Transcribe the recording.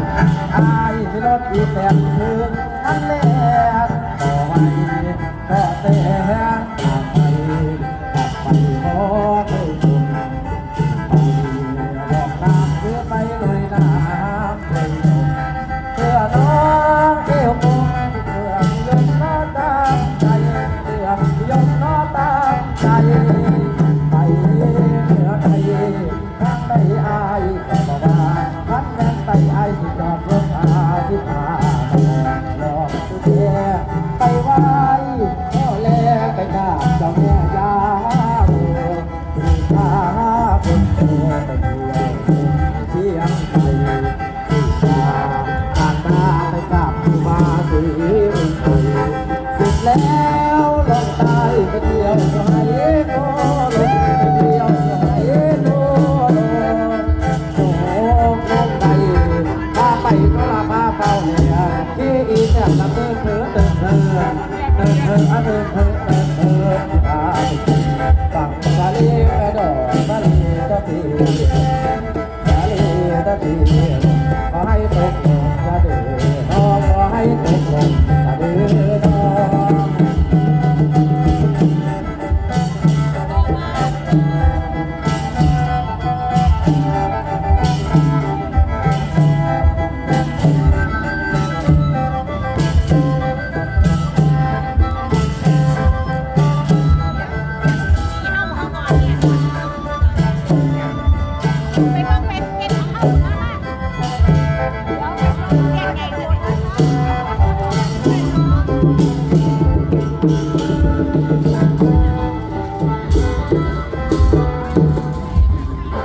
อายที่รถอีแตนคืนอันแรกต่อไปก็แต่กลับไปกลับไปขอเคยชมไปบอกตามเพื่อไปลอยน้ำเลยลมเพื่อน้องเอวคงเพื่อยมน้อตามใจเพื่อยมน้อต ไปไหว้พ่อแลไปกราบเจ้าแม่ยาโมสิพาคนโตไปเที่ยเชียงใหม่สิพาผ่าตาไปกราบครูบาศรี อีแซ่บละเดินเถอเดินเถอเดินเถออะเดินเถอเดินเถอพาไปกินฝั่งทะเลแม่ดอกทะเลตะพีทะเลตะพีขอให้ตกลงจะเดือดร้อนขอให้ตกลง ที่